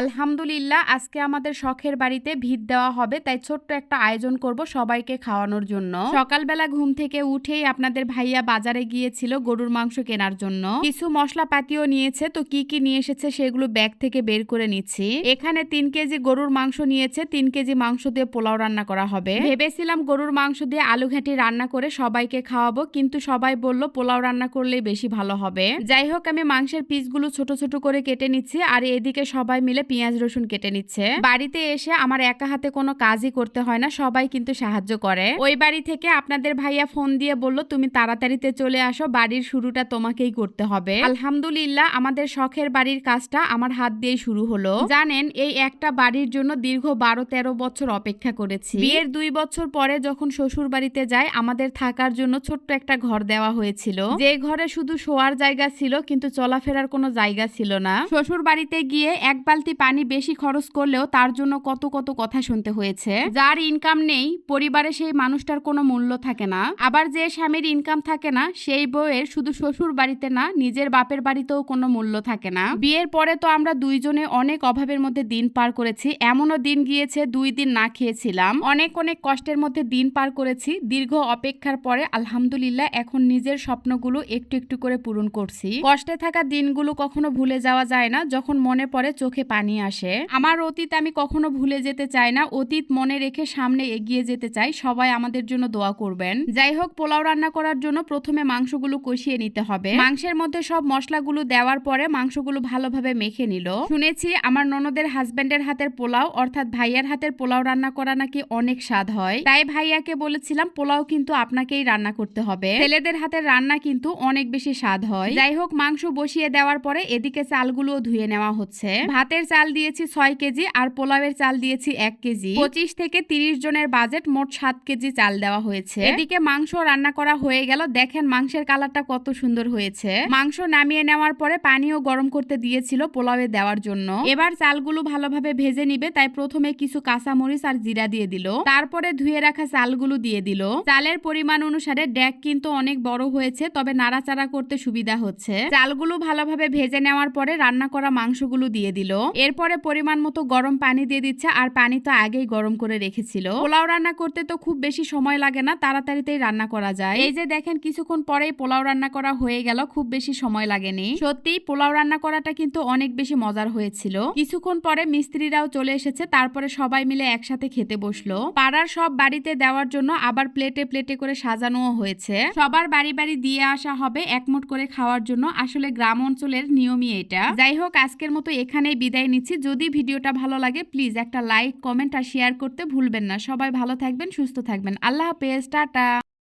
আলহামদুলিল্লাহ, আজকে আমাদের শখের বাড়িতে ভিত দেওয়া হবে, তাই ছোট্ট একটা আয়োজন করব সবাইকে খাওয়ানোর জন্য। সকালবেলা ঘুম থেকে উঠেই আপনাদের ভাইয়া বাজারে গিয়েছিল গরুর মাংস কেনার জন্য। কিছু মশলাপাতিও নিয়েছে, তো কি কি নিয়ে এসেছে সেগুলো ব্যাগ থেকে বের করে নিচ্ছি। এখানে তিন কেজি গরুর মাংস নিয়েছে, তিন কেজি মাংস দিয়ে পোলাও রান্না করা হবে। ভেবেছিলাম গরুর মাংস দিয়ে আলু ঘাঁটি রান্না করে সবাইকে খাওয়াবো, কিন্তু সবাই বলল পোলাও রান্না করলেই বেশি ভালো হবে। যাই হোক, আমি মাংসের পিসগুলো ছোট ছোট করে কেটে নিচ্ছি, আর এদিকে সবাই মিলে পেঁয়াজ রসুন কেটে নিচ্ছে। বাড়িতে এসে আমার একা হাতে কোনো কাজই করতে হয় না, সবাই কিন্তু সাহায্য করে। ওই বাড়ি থেকে আপনাদের ভাইয়া ফোন দিয়ে বলল, তুমি তাড়াতাড়িতে চলে আসো, বাড়ির শুরুটা তোমাকেই করতে হবে। আলহামদুলিল্লাহ, আমাদের শখের বাড়ির কাজটা আমার হাত দিয়েই শুরু হলো। জানেন, এই একটা বাড়ির জন্য দীর্ঘ বারো তেরো বছর অপেক্ষা করেছি। বিয়ের দুই বছর পরে যখন শ্বশুর বাড়িতে যাই, আমাদের থাকার জন্য ছোট্ট একটা ঘর দেওয়া হয়েছিল। যে ঘরে শুধু শোয়ার জায়গা ছিল, কিন্তু চলাফেরার কোনো জায়গা ছিল না। শ্বশুর বাড়িতে গিয়ে এক বালতি পানি বেশি খরচ করলেও তার জন্য কত কত কথা শুনতে হয়েছে। যার ইনকাম নেই পরিবারে সেই মানুষটার কোনো মূল্য থাকে না। আবার যে স্বামীর ইনকাম থাকে না, সেই বউয়ের শুধু শ্বশুর বাড়িতে না, নিজের বাপের বাড়িতেও কোনো মূল্য থাকে না। বিয়ের পরে তো আমরা দুইজনে অনেক অভাবের মধ্যে দিন পার করেছি। এমনও দিন গিয়েছে, দুই দিন না খেয়েছিলাম। অনেক অনেক কষ্টের মধ্যে দিন পার করেছি। দীর্ঘ অপেক্ষার পরে আলহামদুলিল্লাহ এখন নিজের স্বপ্নগুলো একটু একটু করে পূরণ করছি। কষ্টে থাকা দিনগুলো কখনো ভুলে যাওয়া যায় না, যখন মনে পড়ে চোখে পানি আসে। আমার অতীত আমি কখনো ভুলে যেতে চাই না। অতীত মনে রেখে সামনে এগিয়ে যেতে চাই। সবাই আমাদের জন্য দোয়া করবেন। যাই হোক, পোলাও রান্না করার জন্য প্রথমে মাংসগুলো কষিয়ে নিতে হবে। মাংসের মধ্যে সব মশলাগুলো দেওয়ার পরে মাংসগুলো ভালোভাবে মেখে নিল। শুনেছি আমার ননদের হাজবেন্ডের হাতের পোলাও, অর্থাৎ ভাইয়ার হাতের পোলাও রান্না করা নাকি অনেক স্বাদ হয়। তাই ভাইয়াকে বলেছিলাম, পোলাও কিন্তু আপনাকেই রান্না করতে হবে। ছেলেদের হাতের রান্না কিন্তু অনেক বেশি স্বাদ হয়। যাই হোক, মাংস বসিয়ে দেওয়ার পরে এদিকে চালগুলো ধুয়ে নেওয়া হচ্ছে। ভাতের চাল দিয়েছি ছয় কেজি আর পোলাওয়ের চাল দিয়েছি এক কেজি। পঁচিশ থেকে তিরিশ জনের বাজেট মোট সাত কেজি চাল দেওয়া হয়েছে। এদিকে মাংস রান্না করা হয়ে গেল। দেখেন মাংসের কালারটা কত সুন্দর হয়েছে। মাংস নামিয়ে নেওয়ার পরে পানিও গরম করতে দিয়েছিল পোলাওয়ে দেওয়ার জন্য। এবার চালগুলো ভালোভাবে ভেজে নিবে, তাই প্রথমে কিছু কাঁচামরিচ আর জিরা দিয়ে দিল। তারপরে ধুয়ে রাখা চালগুলো দিয়ে দিল। চালের পরিমাণ অনুসারে ড্যাক কিন্তু অনেক বড় হয়েছে, তবে নাড়াচাড়া করতে সুবিধা হচ্ছে। চালগুলো ভালোভাবে ভেজে নেওয়ার পরে রান্না করা মাংসগুলো দিয়ে দিল। এরপরে পরিমাণ মতো গরম পানি দিয়ে দিচ্ছে, আর পানি তো আগেই গরম করে রেখেছিল। পোলাও রান্না করতে তো খুব বেশি সময় লাগে না, তাড়াতাড়িতেই রান্না করা যায়। এই যে দেখেন, কিছুক্ষণ পরেই পোলাও রান্না করা হয়ে গেল, খুব বেশি সময় লাগেনি। সত্যি, পোলাও রান্না করাটা কিন্তু অনেক বেশি মজার হয়েছিল। কিছুক্ষণ পরে মিস্ত্রিরাও চলে এসেছে, তারপরে সবাই মিলে একসাথে খেতে বসল। পাড়ার সব বাড়িতে দেওয়ার জন্য আবার প্লেটে প্লেটে করে সাজানোও হয়েছে। সবার বাড়ি বাড়ি দিয়ে আসা হবে একমুট করে খাওয়ার জন্য। আসলে গ্রাম অঞ্চলের নিয়মই এটা। যাই হোক, আজকের মতো এখানেই বিদায় নিচ্ছি। যদি ভিডিওটা ভালো লাগে, প্লিজ একটা লাইক, কমেন্ট আর শেয়ার করতে ভুলবেন না। সবাই ভালো থাকবেন, সুস্থ থাকবেন। আল্লাহ হাফেজ, টাটা।